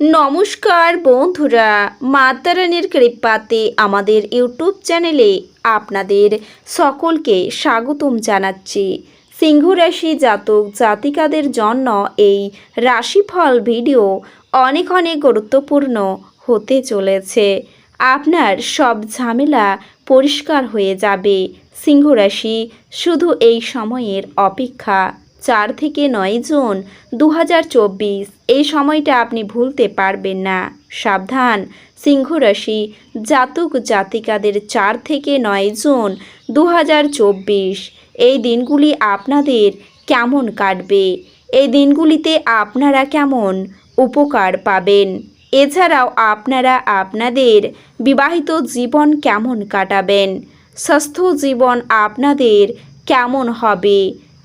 নমস্কার বন্ধুরা, মাতারানির কৃপাতে আমাদের ইউটিউব চ্যানেলে আপনাদের সকলকে স্বাগতম জানাচ্ছি। সিংহ রাশি জাতক জাতিকাদের জন্য এই রাশিফল ভিডিও অনেক অনেক গুরুত্বপূর্ণ হতে চলেছে। আপনার সব ঝামেলা পরিষ্কার হয়ে যাবে সিংহ রাশি শুধু এই সময়ের অপেক্ষা। চার থেকে নয় জুন দু হাজার চব্বিশ। এই সময়টা আপনি ভুলতে পারবেন না। সাবধান সিংহ রাশি জাতক জাতিকাদের চার থেকে নয় জুন দু হাজার চব্বিশ। এই দিনগুলি আপনাদের কেমন কাটবে? এই দিনগুলিতে আপনারা কেমন উপকার পাবেন? এছাড়াও আপনারা আপনাদের বিবাহিত জীবন কেমন কাটাবেন? স্বাস্থ্য জীবন আপনাদের কেমন হবে?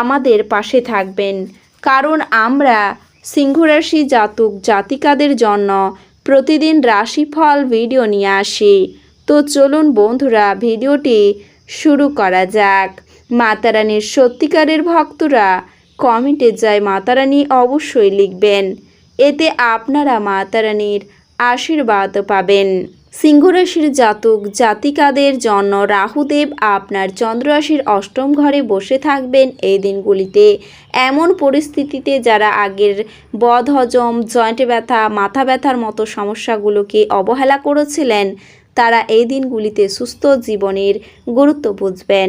আমাদের পাশে থাকবেন। কারণ আমরা সিংহরাশি জাতক জাতিকাদের জন্য প্রতিদিন রাশিফল ভিডিও নিয়ে আসি। তো চলুন বন্ধুরা, ভিডিওটি শুরু করা যাক। মাতারানীর সত্যিকারের ভক্তরা কমেন্টে যায় মাতারানী অবশ্যই লিখবেন। এতে আপনারা মাতারানীর আশীর্বাদ পাবেন। সিংহরাশির জাতক, জাতিকাদের জন্য রাহুদেব আপনার চন্দ্ররাশির অষ্টম ঘরে বসে থাকবেন এই দিনগুলিতে। এমন পরিস্থিতিতে যারা আগের বদহজম, জয়েন্ট ব্যথা, মাথা ব্যথার মতো সমস্যাগুলোকে অবহেলা করেছিলেন, তারা এই দিনগুলিতে সুস্থ জীবনের গুরুত্ব বুঝবেন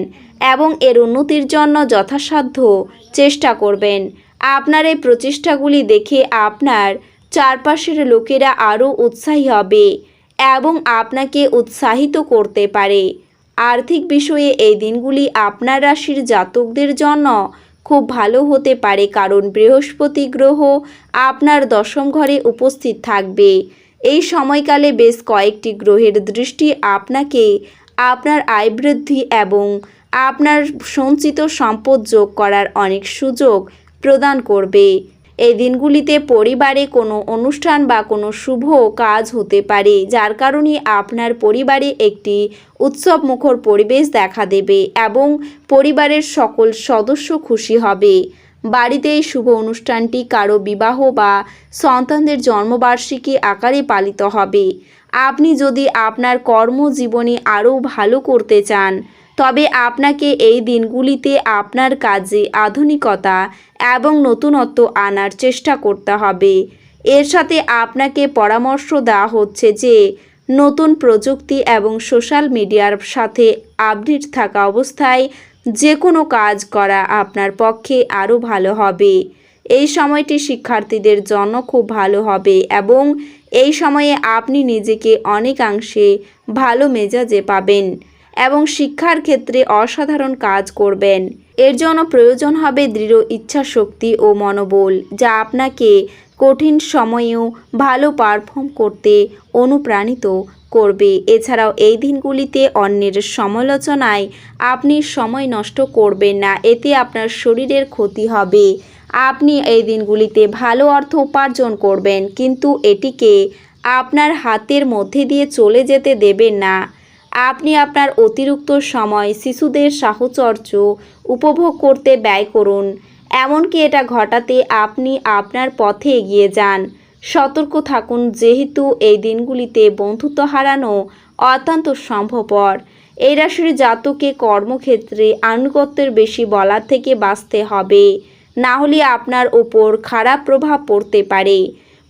এবং এর উন্নতির জন্য যথাসাধ্য চেষ্টা করবেন। আপনার এই প্রচেষ্টাগুলি দেখে আপনার চারপাশের লোকেরা আরও উৎসাহী হবে। এবং আপনাকে উৎসাহিত করতে পারে। আর্থিক বিষয়ে এই দিনগুলি আপনার রাশির জাতকদের জন্য খুব ভালো হতে পারে কারণ বৃহস্পতি গ্রহ আপনার দশম ঘরে উপস্থিত থাকবে। এই সময়কালে বেশ কয়েকটি গ্রহের দৃষ্টি আপনাকে আপনার আয় বৃদ্ধি এবং আপনার সঞ্চিত সম্পদ যোগ করার অনেক সুযোগ প্রদান করবে। এই দিনগুলিতে পরিবারে কোনো অনুষ্ঠান বা কোনো শুভ কাজ হতে পারে, যার কারণে আপনার পরিবারে একটি উৎসব মুখর পরিবেশ দেখা দেবে এবং পরিবারের সকল সদস্য খুশি হবে। বাড়িতে এই শুভ অনুষ্ঠানটি কারও বিবাহ বা সন্তানদের জন্মবার্ষিকী আকারে পালিত হবে। আপনি যদি আপনার কর্মজীবনে আরও ভালো করতে চান তবে আপনাকে এই দিনগুলিতে আপনার কাজে আধুনিকতা এবং নতুনত্ব আনার চেষ্টা করতে হবে। এর সাথে আপনাকে পরামর্শ দেওয়া হচ্ছে যে, নতুন প্রযুক্তি এবং সোশ্যাল মিডিয়ার সাথে আপডেট থাকা অবস্থায় যে কোনো কাজ করা আপনার পক্ষে আরও ভালো হবে। এই সময়টি শিক্ষার্থীদের জন্য খুব ভালো হবে এবং এই সময়ে আপনি নিজেকে অনেকাংশে ভালো মেজাজে পাবেন। এবং শিক্ষার ক্ষেত্রে অসাধারণ কাজ করবেন। এর জন্য প্রয়োজন হবে দৃঢ় ইচ্ছাশক্তি ও মনোবল, যা আপনাকে কঠিন সময়েও ভালো পারফর্ম করতে অনুপ্রাণিত করবে। এছাড়াও এই দিনগুলিতে অন্যের সমালোচনায় আপনি সময় নষ্ট করবেন না, এতে আপনার শরীরের ক্ষতি হবে। আপনি এই দিনগুলিতে ভালো অর্থ উপার্জন করবেন, কিন্তু এটিকে আপনার হাতের মধ্যে দিয়ে চলে যেতে দেবেন না। আপনি আপনার অতিরিক্ত সময় শিশুদের সাহচর্য উপভোগ করতে ব্যয় করুন। এমনকি এটা ঘটাতে আপনি আপনার পথে এগিয়ে যান। সতর্ক থাকুন, যেহেতু এই দিনগুলিতে বন্ধুত্ব হারানো অত্যন্ত সম্ভবপর। এই রাশির জাতকে কর্মক্ষেত্রে আনুগত্যের বেশি বলার থেকে বাঁচতে হবে। না হলে আপনার ওপর খারাপ প্রভাব পড়তে পারে।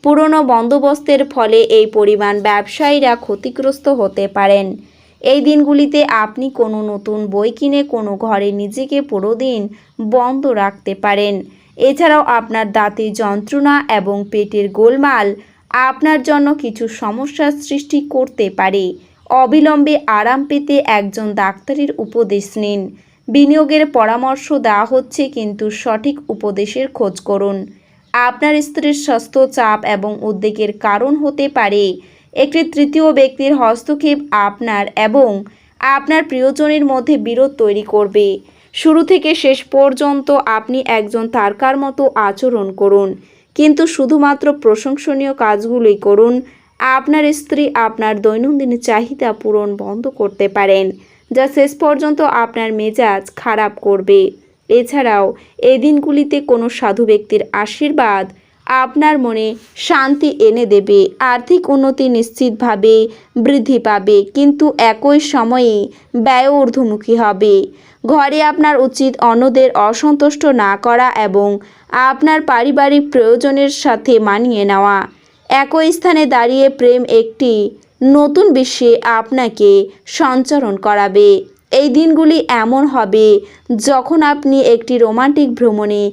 পুরনো বন্দোবস্তের ফলে এই পরিমাণ ব্যবসায়ীরা ক্ষতিগ্রস্ত হতে পারেন। এই দিনগুলিতে আপনি কোনো নতুন বই কিনে কোনো ঘরে নিজেকে পুরো দিন বন্ধ রাখতে পারেন। এছাড়াও আপনার দাঁতে যন্ত্রণা এবং পেটের গোলমাল আপনার জন্য কিছু সমস্যার সৃষ্টি করতে পারে। অবিলম্বে আরাম পেতে একজন ডাক্তারের উপদেশ নিন। বিনিয়োগের পরামর্শ দেওয়া হচ্ছে কিন্তু সঠিক উপদেশের খোঁজ করুন। আপনার স্ত্রীর স্বাস্থ্য চাপ এবং উদ্বেগের কারণ হতে পারে। একটি তৃতীয় ব্যক্তির হস্তক্ষেপ আপনার এবং আপনার প্রিয়জনের মধ্যে বিরোধ তৈরি করবে। শুরু থেকে শেষ পর্যন্ত আপনি একজন তারকার মতো আচরণ করুন, কিন্তু শুধুমাত্র প্রশংসনীয় কাজগুলোই করুন। আপনার স্ত্রী আপনার দৈনন্দিন চাহিদা পূরণ বন্ধ করতে পারেন, যা শেষ পর্যন্ত আপনার মেজাজ খারাপ করবে। এছাড়াও, এই দিনগুলিতে কোনো সাধু ব্যক্তির আশীর্বাদ আপনার মনে শান্তি এনে দেবে, আর্থিক উন্নতি নিশ্চিতভাবে বৃদ্ধি পাবে, কিন্তু একই সময়ে ব্যয় ঊর্ধ্বমুখী হবে। ঘরে আপনার উচিত অন্যদের অসন্তুষ্ট না করা এবং আপনার পারিবারিক প্রয়োজনের সাথে মানিয়ে নেওয়া। একই স্থানে দাঁড়িয়ে প্রেম একটি নতুন বিশ্বে আপনাকে সঞ্চারণ করাবে। এই দিনগুলি এমন হবে যখন আপনি একটি রোমান্টিক ভ্রমণে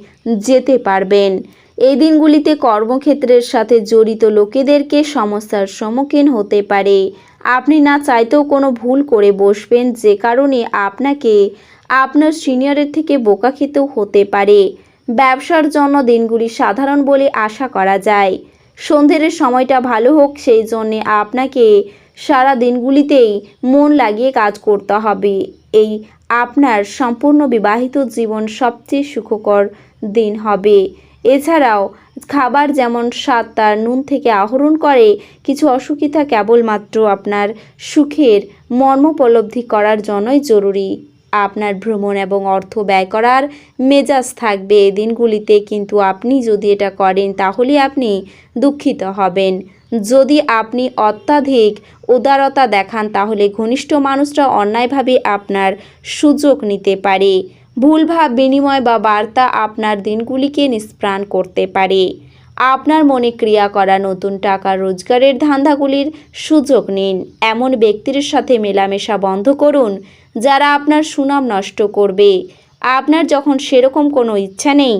যেতে পারবেন। এই দিনগুলিতে কর্মক্ষেত্রের সাথে জড়িত লোকেদেরকে সমস্যার সম্মুখীন হতে পারে। আপনি না চাইতেও কোনো ভুল করে বসবেন, যে কারণে আপনাকে আপনার সিনিয়রের থেকে বোকা খেতেও হতে পারে। ব্যবসার জন্য দিনগুলি সাধারণ বলে আশা করা যায়। সন্ধ্যের সময়টা ভালো হোক, সেই জন্যে আপনাকে সারা দিনগুলিতেই মন লাগিয়ে কাজ করতে হবে। এই আপনার সম্পূর্ণ বিবাহিত জীবন সবচেয়ে সুখকর দিন হবে। এছাড়াও খাবার যেমন স্বাদ তার নুন থেকে আহরণ করে, কিছু অসুখিতা কেবলমাত্র আপনার সুখের মর্মোপলব্ধি করার জন্যই জরুরি। আপনার ভ্রমণ এবং অর্থ ব্যয় করার মেজাজ থাকবে এই দিনগুলিতে, কিন্তু আপনি যদি এটা করেন তাহলে আপনি দুঃখিত হবেন। যদি আপনি অত্যাধিক উদারতা দেখান, তাহলে ঘনিষ্ঠ মানুষরা অন্যায়ভাবে আপনার সুযোগ নিতে পারে। ভুলভাব, বিনিময় বা বার্তা আপনার দিনগুলিকে নিষ্প্রাণ করতে পারে। আপনার মনে ক্রিয়া করা নতুন টাকা রোজগারের ধান্দাগুলির সুযোগ নিন। এমন ব্যক্তির সাথে মেলামেশা বন্ধ করুন, যারা আপনার সুনাম নষ্ট করবে। আপনার যখন সেরকম কোনো ইচ্ছা নেই,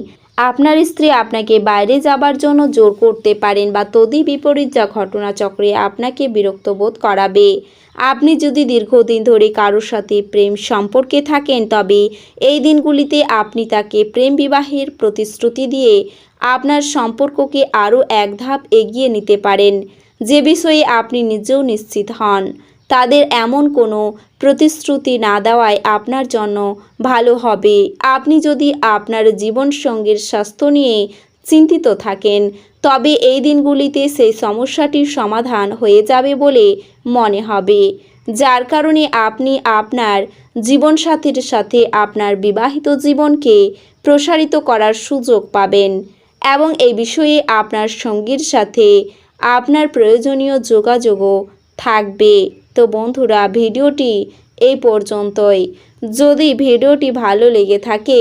আপনার স্ত্রী আপনাকে বাইরে যাবার জন্য জোর করতে পারেন বা তদি বিপরীত যা ঘটনাচক্রে আপনাকে বিরক্ত বোধ করাবে। আপনি যদি দীর্ঘদিন ধরে কারোর সাথে প্রেম সম্পর্কে থাকেন, তবে এই দিনগুলিতে আপনি তাকে প্রেম বিবাহের প্রতিশ্রুতি দিয়ে আপনার সম্পর্ককে আরও এক ধাপ এগিয়ে নিতে পারেন। যে বিষয়ে আপনি নিজেও নিশ্চিত হন, তাদের এমন কোনো প্রতিশ্রুতি না দেওয়ায় আপনার জন্য ভালো হবে। আপনি যদি আপনার জীবনসঙ্গীর স্বাস্থ্য নিয়ে চিন্তিত থাকেন। তবে এই দিনগুলিতে সেই সমস্যাটির সমাধান হয়ে যাবে বলে মনে হবে। যার কারণে আপনি আপনার জীবনসাথীর সাথে আপনার বিবাহিত জীবনকে প্রসারিত করার সুযোগ পাবেন এবং এই বিষয়ে আপনার সঙ্গীর সাথে আপনার প্রয়োজনীয় যোগাযোগও থাকবে। তো বন্ধুরা, ভিডিওটি এই পর্যন্তই। যদি ভিডিওটি ভালো লেগে থাকে